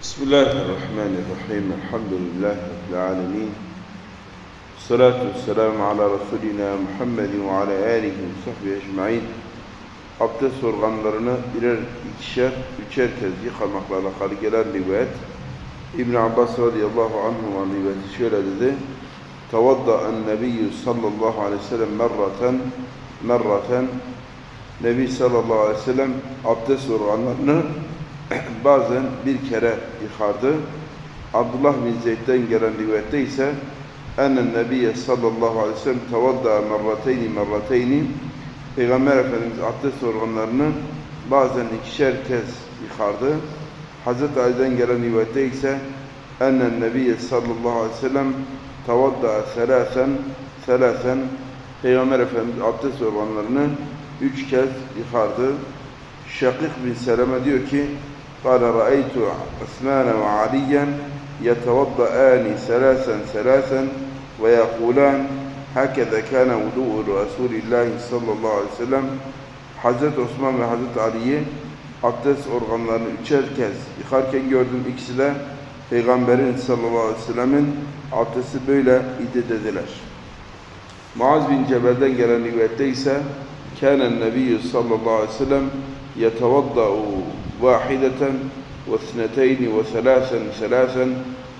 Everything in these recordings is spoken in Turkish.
بسم الله الرحمن الرحيم الحمد لله رب العالمين الصلاة والسلام على رسولنا محمد وعلى آله وصحبه أجمعين Abdest organlarını birer ikişer, üçer kez yıkamakla alakalı gelen rivayet İbn Abbas radıyallahu anhu rivayeti şöyle dedi Tavadda en nebiyyü sallallahu aleyhi ve sellem merraten merraten Nebi sallallahu aleyhi ve sellem abdest organlarını bazen bir kere yıkardı. Abdullah bin Zeyd'den gelen rivayette ise ennen nebiye sallallahu aleyhi ve sellem tevadda merrateyni merrateyni Peygamber Efendimiz abdest organlarını bazen ikişer kez yıkardı. Hazreti Ali'den gelen rivayette ise ennen nebiye sallallahu aleyhi ve sellem tevadda selasen selasen Peygamber Efendimiz abdest organlarını üç kez yıkardı. Şakik bin Seleme diyor ki قال رأيت عثمان وعليا يتوضأان ثلاثا ثلاثا ويقولان هكذا كان وضوء رسول الله صلى الله عليه وسلم Hazreti Osman ve Hazreti Ali'yi abdest organlarını üçer kez yıkarken gördüm. İkisi de Peygamberin sallallahu aleyhi ve sellemin abdesti böyle idi dediler. Muaz bin Cebel'den gelen rivayette ise kânen nebiyyü sallallahu aleyhi ve sellem yetevadda'u واحدة واثنتين وثلاثا ثلاثا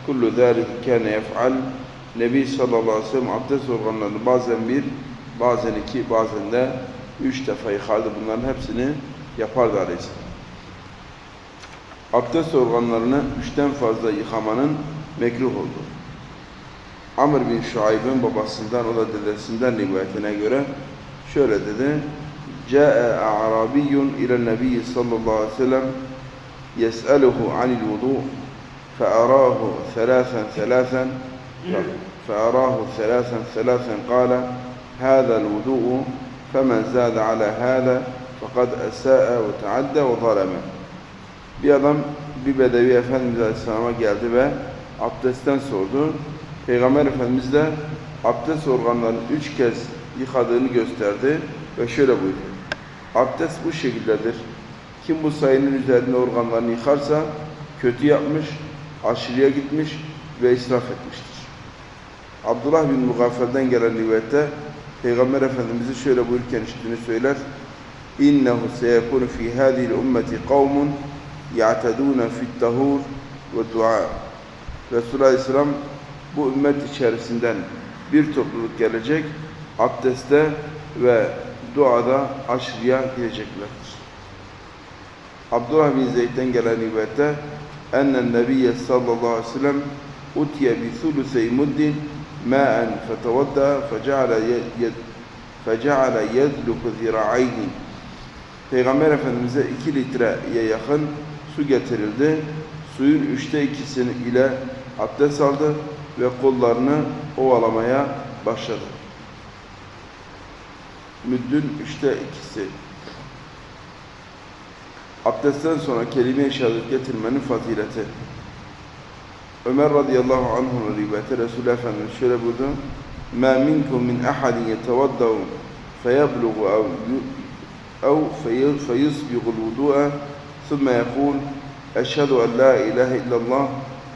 كل ذلك كان يفعل Nebi sallallahu aleyhi ve sellem abdest organlarını bazen bir, bazen iki, bazen de üç defa yıkardı. Bunların hepsini yapardı aleyhisselam. Abdest organlarını üçten fazla yıkamanın mekruh oldu. Amr bin Şuayb'ın babasından, o da dedesinden rivayetine göre şöyle dedi. جاء أعرابي إلى النبي صلى الله عليه وسلم يسأله عن الوضوء فأراه ثلاثا ثلاثا فأراه ثلاثا ثلاثا قال هذا الوضوء فمن زاد على هذا فقد أساء وتعدى وظلم Bir adam bir bedevi Efendimiz Aleyhisselam'a geldi ve abdestten sordu. Peygamber Efendimiz de abdest organlarını üç kez yıkadığını gösterdi ve şöyle buyurdu. Abdest bu şekildedir. Kim bu sayının üzerinde organlarını yıkarsa kötü yapmış, aşırıya gitmiş ve israf etmiştir. Abdullah bin Mugaffel'den gelen rivayette Peygamber Efendimiz'i şöyle buyurken işittiğini söyler. İnnehu seyekunu fi hâzihil ümmeti kavmun ya'tedûne fit tahur ve dua. Resulullah Aleyhisselam bu ümmet içerisinden bir topluluk gelecek, abdeste ve duada aşırıya gideceklerdir. Abdullah bin Zeyd'den gelen rivayette ennen nebiyye sallallahu aleyhi ve sellem utiye bi thulusey muddin ma'en fetevadda feceale yed feceale yedluku zira'ayni Peygamber Efendimiz'e iki litreye yakın su getirildi. Suyun üçte ikisini ile abdest aldı ve kollarını ovalamaya başladı müddün üçte ikisi. Abdestten sonra kelime-i şehadet getirmenin fazileti. Ömer radıyallahu anh'ın rivayeti Resulullah Efendimiz şöyle buyurdu. مَا مِنْكُمْ مِنْ أَحَدٍ يَتَوَدَّوْ فَيَبْلُغُ أَوْ أو الوضوء ثم يقول أشهد أن لا إله إلا الله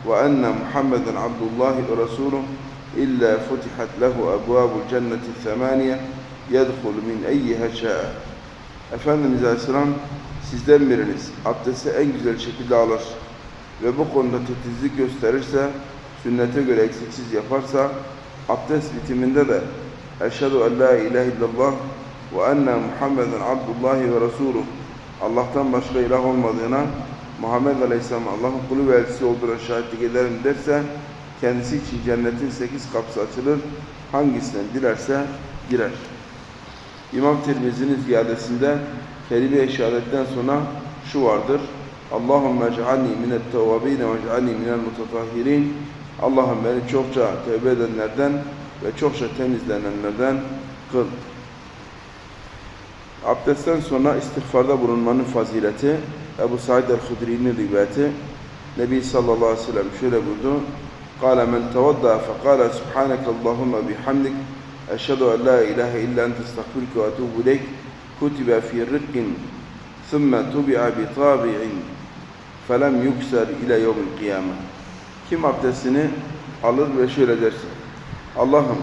وأن محمدا عبد الله ورسوله إلا فتحت له أبواب الجنة الثمانية يدخل min eyyiha şa'a. Efendimiz Aleyhisselam sizden biriniz abdesti en güzel şekilde alır ve bu konuda titizlik gösterirse, sünnete göre eksiksiz yaparsa, abdest bitiminde de Eşhedü en la ilahe illallah ve enne Muhammeden abdullahi ve resuluh Allah'tan başka ilah olmadığına Muhammed Aleyhisselam Allah'ın kulu ve elçisi olduğuna şahitlik ederim derse kendisi için cennetin sekiz kapısı açılır. Hangisinden dilerse girer. İmam Tirmizi'nin ziyadesinde kelime-i şehadetten sonra şu vardır. Allahümme ec'alni minet tevvabine ve ec'alni minel mutatahhirin. Allah'ım beni çokça tevbe edenlerden ve çokça temizlenenlerden kıl. Abdestten sonra istiğfarda bulunmanın fazileti Ebu Said el-Hudri'nin rivayeti Nebi sallallahu aleyhi ve sellem şöyle buyurdu. قال من توضأ فقال سبحانك اللهم بحمدك أشهد أن لا إله إلا أنت استغفرك وأتوب إليك كتب في رق ثم تبع بطابع فَلَمْ يُكْسَرْ اِلَى يَوْمِ الْقِيَامَةِ Kim abdestini alır ve şöyle derse, Allah'ım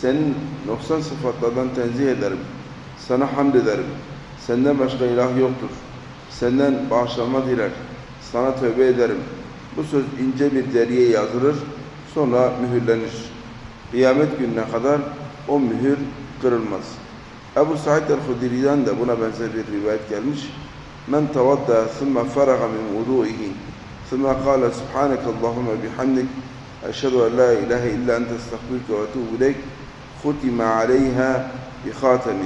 senin noksan sıfatlardan tenzih ederim, sana hamd ederim, senden başka ilah yoktur, senden bağışlanma diler, sana tövbe ederim. Bu söz ince bir deriye yazılır, sonra mühürlenir. Kıyamet gününe kadar o mühür kırılmaz. Ebu Said el-Hudri'den de buna benzer bir rivayet gelmiş. Men tavadda thumma faraga min vudu'ihi thumma qala subhanaka Allahumma bihamdik eşhedü en la ilahe illa ente estağfirüke ve etûbü ileyk ختم عليها بخاتم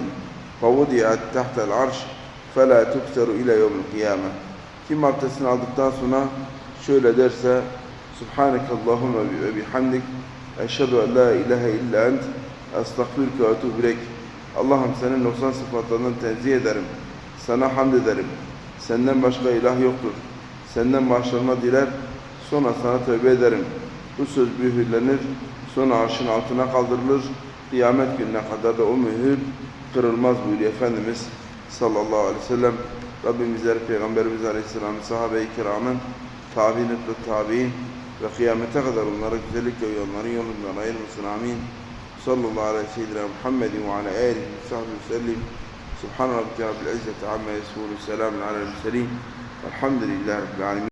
فوضعت تحت العرش فلا تكسر إلى يوم القيامة Kim abdestini aldıktan sonra şöyle derse Subhaneke Allahümme ve bihamdik Eşhedü en la ilahe illa ent Estağfirüke ve etûbü Allah'ım senin noksan sıfatlarından tenzih ederim. Sana hamd ederim. Senden başka ilah yoktur. Senden bağışlanma diler. Sonra sana tövbe ederim. Bu söz mühürlenir. Sonra arşın altına kaldırılır. Kıyamet gününe kadar da o mühür kırılmaz buyuruyor Efendimiz sallallahu aleyhi ve sellem. Rabbimizler Peygamberimiz aleyhisselam sahabe-i kiramın tabi'in ve tabi'in وقيام تغذر النار ذلك يا مريم بن غير المصنعمين صلى الله على سيدنا محمد وعلى آله وصحبه وسلم سبحان ربك رب العزة عما يصفون وسلام على المرسلين الحمد لله رب العالمين